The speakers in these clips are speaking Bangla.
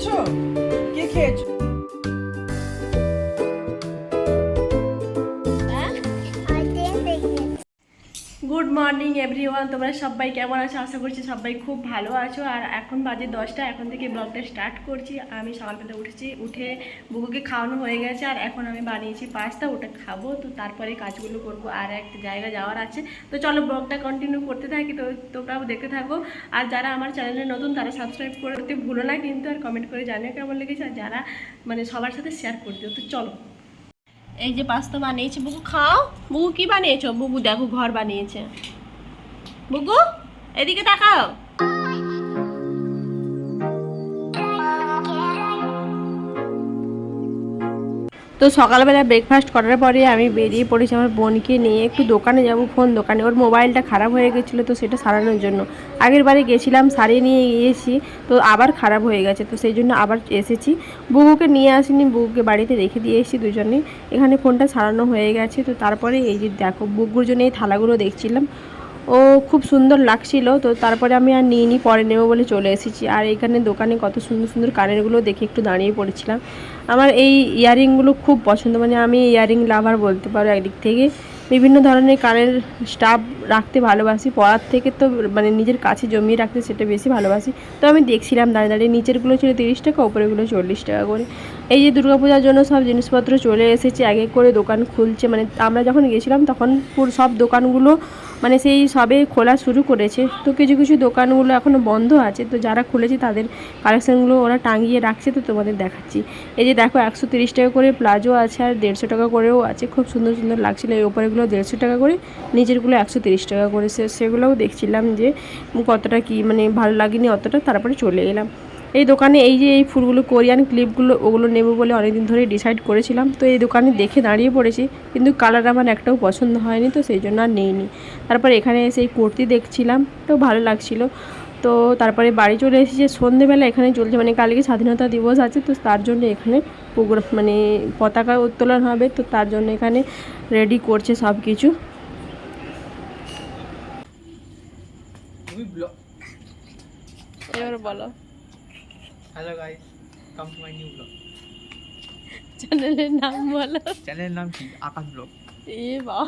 খেয়েছো? কে খেয়েছো? মর্নিং এভরিওয়ান তোমরা সবাই কেমন আছো? আশা করছি সবাই খুব ভালো আছো। আর এখন বাজে দশটা, এখন থেকে ব্লগটা স্টার্ট করছি। আমি সকালবেলা উঠেছি, উঠে বুকুকে খাওয়ানো হয়ে গেছে। আর এখন আমি বানিয়েছি পাস্তা, ওটা খাব। তো তারপরে কাজগুলো করব। আর একটা জায়গা যাওয়ার আছে। তো চলো ব্লগটা কন্টিনিউ করতে থাকি। তো তোমরাও দেখতে থাকো। আর যারা আমার চ্যানেলে নতুন, তারা সাবস্ক্রাইব করতে ভুলো না কিন্তু। আর কমেন্ট করে জানিও কেমন লেগেছে। আর যারা মানে সবার সাথে শেয়ার করে দিও। তো চলো। এই যে পাস্তা বানিয়েছে। বুকু খাও। বুকু কি বানিয়েছো? বুকু দেখো, ঘর বানিয়েছে। বুকু এদিকে তাকাও। তো সকালবেলা ব্রেকফাস্ট করার পরে আমি বেরিয়ে পড়েছি আমার বোনকে নিয়ে। একটু দোকানে যাব ফোন দোকানে। ওর মোবাইলটা খারাপ হয়ে গেছিল তো সেটা সারানোর জন্য। আগের বারে গেছিলাম সারিয়ে নিয়ে গিয়েছি তো আবার খারাপ হয়ে গেছে তো সেই জন্য আবার এসেছি। বুকুকে নিয়ে আসিনি বুকুকে বাড়িতে রেখে দিয়ে এসেছি দুজনে। এখানে ফোনটা সারানো হয়ে গেছে তো তারপরে এই যে দেখো বুকুর জন্য এই থালাগুলো দেখছিলাম। ও খুব সুন্দর লাগছিল, তো তারপরে আমি আর নিয়ে নিই পরে নেব বলে চলে এসেছি। আর এখানে দোকানে কত সুন্দর সুন্দর কানেরগুলো দেখে একটু দাঁড়িয়ে পড়েছিলাম। আমার এই ইয়ারিংগুলো খুব পছন্দ মানে আমি ইয়ারিং লাভার বলতে পারো একদিক থেকে। বিভিন্ন ধরনের কানের স্টাফ রাখতে ভালোবাসি পড়ার থেকে তো মানে নিজের কাছে জমিয়ে রাখতে সেটা বেশি ভালোবাসি। তো আমি দেখছিলাম দাঁড়িয়ে দাঁড়িয়ে, নিচেরগুলো ছিল তিরিশ টাকা ওপরেগুলো চল্লিশ টাকা করে। এই যে দুর্গাপূজার জন্য সব জিনিসপত্র চলে এসেছে, এক এক করে দোকান খুলছে মানে আমরা যখন গেছিলাম তখন পুরো সব দোকানগুলো মানে সেই সবে খোলা শুরু করেছে। তো কিছু কিছু দোকানগুলো এখনও বন্ধ আছে। তো যারা খুলেছে তাদের কালেকশানগুলো ওরা টাঙিয়ে রাখছে, তো তোমাদের দেখাচ্ছি। এই যে দেখো, একশো তিরিশ টাকা করে প্লাজো আছে আর দেড়শো টাকা করেও আছে। খুব সুন্দর সুন্দর লাগছিল এই ওপরেগুলো দেড়শো টাকা করে নিচেরগুলো একশো তিরিশ টাকা করে। সে, সেগুলোও দেখছিলাম যে কতটা কি মানে ভালো লাগেনি অতটা, তারপরে চলে এলাম। এই দোকানে এই যে এই ফুলগুলো কোরিয়ান ক্লিপগুলো ওগুলো নেব বলে অনেকদিন ধরে ডিসাইড করেছিলাম। তো এই দোকানে দেখে দাঁড়িয়ে পড়েছি কিন্তু কালার আমার একটাও পছন্দ হয়নি তো সেই জন্য আর নেইনি। তারপর এখানে এসে এই কুর্তি দেখছিলাম তো ভালো লাগছিল। তো তারপরে বাড়ি চলে এসেছি যে সন্ধেবেলা এখানে চলছে মানে কালকে স্বাধীনতা দিবস আছে তো তার জন্য এখানে প্রোগ্রাম মানে পতাকা উত্তোলন হবে তো তার জন্য এখানে রেডি করছে সব কিছু এবার বলো। Hello guys come to my new blog চ্যানেলের নাম বলো। চ্যানেলের নাম কি? আকাশ ব্লগ এ বাবা।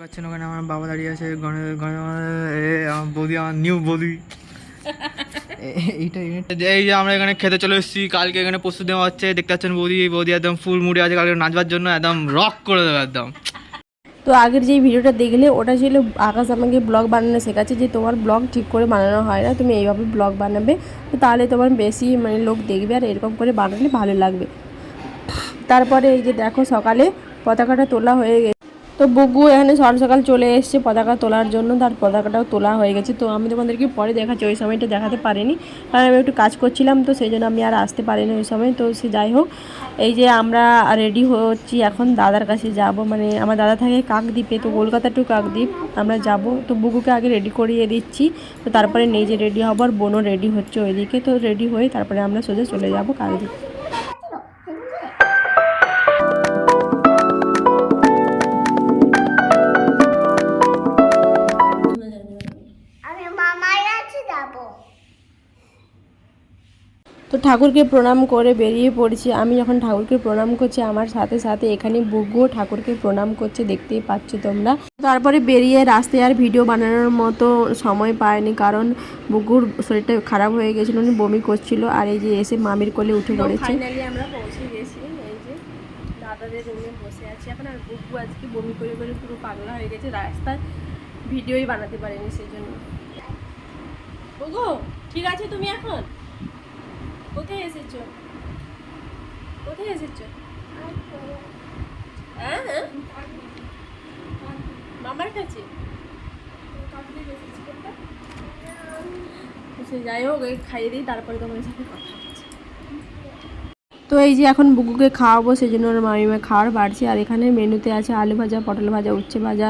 পাচ্ছেন ওখানে আমার বাবা দাঁড়িয়ে আছে গণে গণে এ, আমার বৌদি আমার নিউ বৌদি। এইটা এই যে আমরা এখানে খেতে চলে এসেছি কালকে এখানে প্রস্তুতি দেওয়া হচ্ছে দেখতে পাচ্ছেন বৌদি বৌদি একদম ফুল মুড়ে আছে কালকে নাচবার জন্য একদম রক করে দেবে একদম। তো আগের যেই ভিডিওটা দেখলে, ওটা ছিল আকাশ আমাকে ব্লগ বানানো শেখাচ্ছে যে তোমার ব্লগ ঠিক করে বানানো হয় না, তুমি এইভাবে ব্লগ বানাবে, তো তাহলে তোমার বেশি মানে লোক দেখবে আর এরকম করে বানালে ভালো লাগবে। তারপরে এই যে দেখো সকালে পতাকাটা তোলা হয়ে গেছে। তো বুগু এখানে সকাল সকাল চলে এসছে পতাকা তোলার জন্য, তার পতাকাটাও তোলা হয়ে গেছে। তো আমি তোমাদেরকে পরে দেখাচ্ছি, ওই সময়টা দেখাতে পারিনি। কারণ আমি একটু কাজ করছিলাম, তো সেই জন্য আমি আর আসতে পারিনি ওই সময়। তো সে যাই হোক, এই যে আমরা রেডি হচ্ছি, এখন দাদার কাছে যাব। মানে আমার দাদা থাকে কাকদ্বীপে, তো কলকাতা টু কাকদ্বীপ আমরা যাব। তো বুগুকে আগে রেডি করিয়ে দিচ্ছি। তো তারপরে নিজে রেডি হব, আর বোনও রেডি হচ্ছে ওইদিকে। তো রেডি হয়ে তারপরে আমরা সোজা চলে যাব কাকদ্বীপ। তো ঠাকুরকে প্রণাম করে বেরিয়ে পড়েছি। আমি যখন ঠাকুরকে প্রণাম করছি আমার সাথে সাথে এখানে বুগুও ঠাকুরকে প্রণাম করছে দেখতেই পাচ্ছ তোমরা। তারপরে বেরিয়ে রাস্তায় আর ভিডিও বানানোর মতো সময় পায়নি কারণ বুগুর শরীরটা খারাপ হয়ে গেছিল উনি বমি করছিল আর এই যে এসে মামির কোলে উঠে পড়েছে। আমরা পৌঁছে গেছি এই যে দাদাদের রুমে বসে আছি। এখন আর বুগু আজকে বমি করে করে পুরো পাগলা হয়ে গেছে রাস্তায় ভিডিওই বানাতে পারিনি সেই জন্য। বুগু ঠিক আছে তুমি এখন? কোথায় এসেছ? কোথায় এসেছ? হ্যাঁ হ্যাঁ। মামার কাছে? সে যাই হোক খাইয়ে দিই, তারপরে তোমার তো এই যে এখন বুকুকে খাওয়াবো সেই জন্য ওর মামিমা খাওয়ার বাড়ছে। আর এখানে মেনুতে আছে আলু ভাজা, পটল ভাজা, উচ্ছে ভাজা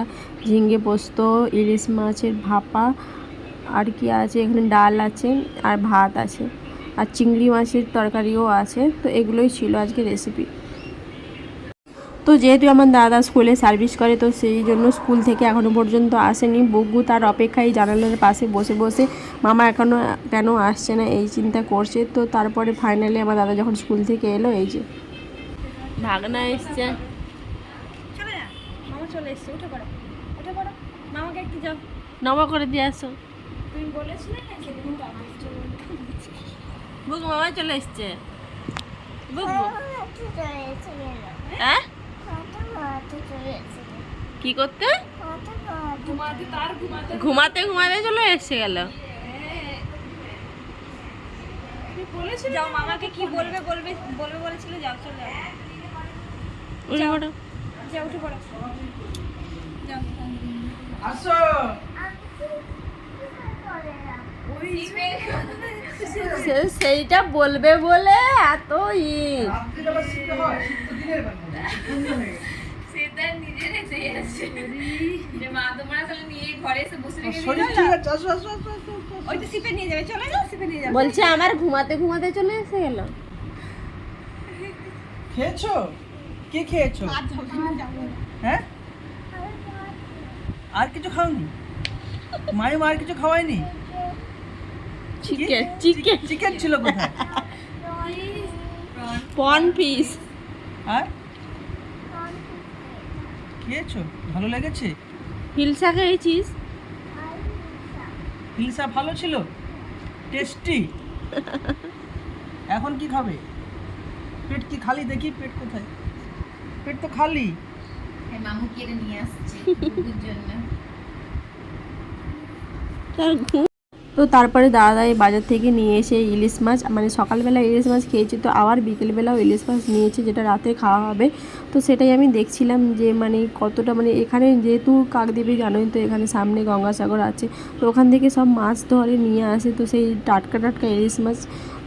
ঝিঙ্গে পোস্ত, ইলিশ মাছের ভাপা, আর কি আছে? এখানে ডাল আছে, আর ভাত আছে। আর চিংড়ি মাছের তরকারিও আছে তো এগুলোই ছিল আজকে রেসিপি তো যেহেতু আমার দাদা স্কুলে সার্ভিস করে তো সেই জন্য স্কুল থেকে এখনও পর্যন্ত আসেনি। বগ্গু তার অপেক্ষায় জানালার পাশে বসে বসে মামা এখনও কেন আসছে না এই চিন্তা করছে। তো তারপরে ফাইনালি আমার দাদা যখন স্কুল থেকে এলো এই যে ভাগনা এসছে। চলে মামা চলে এসছে উঠে পড়ো। উঠে পড়ো। মামাকে একটু যাও। নবা করে দিয়ে আসো। তুমি বলেছিলে না জন্য বুক মামা চলে এসছে। বুকু হ্যাঁ গেল কি করতে? ঘুমাতে তার ঘুমাতে ঘুমাতে ঘুমাতে চলে এসে গেল। যাও মামাকে কি বলবে বলবে বলবে বলেছিলে যাও চলে যাও। উঠে পড়ো। যাও উঠে পড়ো। যাও আসো। সে- সেইটা বলবে বলে এত ই বলছে আমার ঘুমাতে ঘুমাতে চলে এসে গেল। খেয়েছো? কি খেয়েছো? হ্যাঁ? আর কিছু খাওনি? মায়ু আর কিছু খাওয়ায়নি? চিকেন চিকেন চিকেন ছিল কোথায়? পন পিস আর? খেয়েছো? ভালো লেগেছে? হিলসা খেয়েছিস হিলসা ভালো ছিল? টেস্টি এখন কি খাবে? পেট কি খালি? দেখি পেট কোথায়। পেট তো খালি। মামু কেড়ে নিয়ে আসছে? জন্য। তার ঘুম তো তারপরে দাদা দাদাই বাজার থেকে নিয়ে এসে ইলিশ মাছ মানে সকালবেলা ইলিশ মাছ খেয়েছি তো আবার বিকেলবেলাও ইলিশ মাছ নিয়েছে যেটা রাতে খাওয়া হবে। তো সেটাই আমি দেখছিলাম যে মানে কতটা মানে এখানে যেহেতু কাকদ্বীপে জানোই তো এখানে সামনে গঙ্গাসাগর আছে, তো ওখান থেকে সব মাছ ধরে নিয়ে আসে। তো সেই টাটকা টাটকা ইলিশ মাছ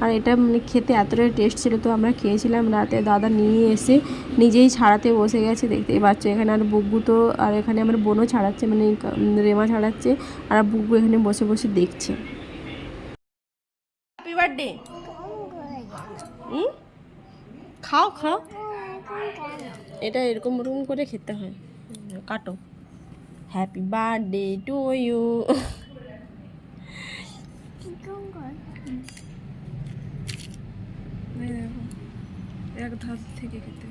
আর এটা মানে খেতে এতটাই টেস্ট ছিল তো আমরা খেয়েছিলাম রাতে। দাদা নিয়ে এসে নিজেই ছাড়াতে বসে গেছে দেখতেই পাচ্ছ এখানে আর বুগু তো আর এখানে আমার বোনও ছাড়াচ্ছে মানে রেমা ছাড়াচ্ছে আর বুগু এখানে বসে বসে দেখছে। হ্যাপি বার্থডে খাও খাও। এটা এরকম ওরকম করে খেতে হয়। কাটো। হ্যাপি বার্থডে টু ইউ এক ধার থেকে খেতে।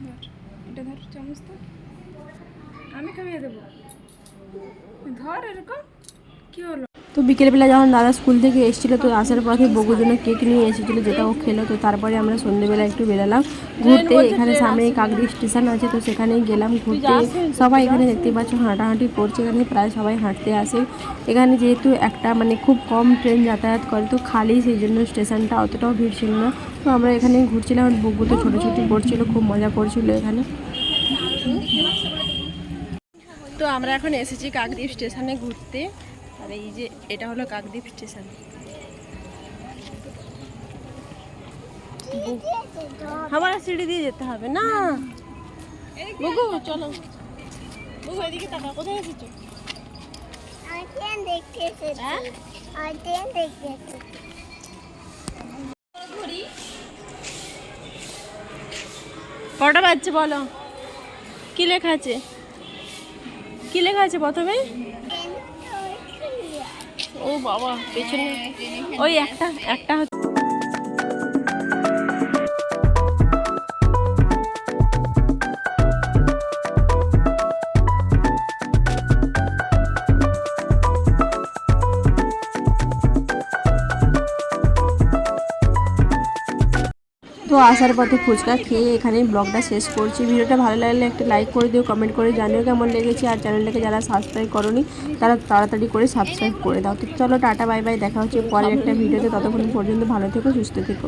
ধর, এটা ধর, চামচ তো আমি খাইয়ে দেবো। ধর এরকম, কি হলো? তো বিকেলবেলা যখন দাদা স্কুল থেকে এসেছিল, তো আসার পথে বগুর জন্য কেক নিয়ে এসেছিল, যেটা ও খেলো। তো তারপরে আমরা সন্ধ্যেবেলা একটু বেরালাম। ঘুরতে এখানে সামনে কাকদ্বীপ স্টেশন আছে, তো সেখানেই গেলাম ঘুরতে। সবাই এখানে দেখতে পাচ্ছ, হাঁটাহাঁটি করছে এখানে, প্রায় সবাই হাঁটতে আসে। এখানে যেহেতু একটা মানে খুব কম ট্রেন যাতায়াত করে, তো খালি সেই জন্য স্টেশনটা অতটাও ভিড় ছিল না। তো আমরা এখানে ঘুরছিলাম, আর বগু তো ছোটো করছিল, খুব মজা করছিল এখানে। তো আমরা এখন এসেছি কাকদ্বীপ স্টেশনে ঘুরতে। আর এই যে এটা হলো কাকদ্বীপ স্টেশন। আমার সিঁড়ি দিয়ে যেতে হবে, না? বুগু চলো। বুগু এদিকে তাকা কোথায় এসেছ? হ্যাঁ? কটা বাজছে বলো? কি লেখা আছে? কি লেখা আছে প্রথমে? ও বাবা পেছনে। ওই একটা একটা হচ্ছে তো আসার পথে ফুচকা খেয়ে এখানেই ব্লগটা শেষ করছি। ভিডিওটা ভালো লাগলে একটা লাইক করে দিও কমেন্ট করে জানিও কেমন লেগেছে। আর চ্যানেলটাকে যারা সাবস্ক্রাইব করনি, তারা তাড়াতাড়ি করে সাবস্ক্রাইব করে দাও। তো চলো টাটা বাই বাই দেখা হচ্ছে পরের একটা ভিডিওতে। ততক্ষণ পর্যন্ত ভালো থেকো, সুস্থ থেকো।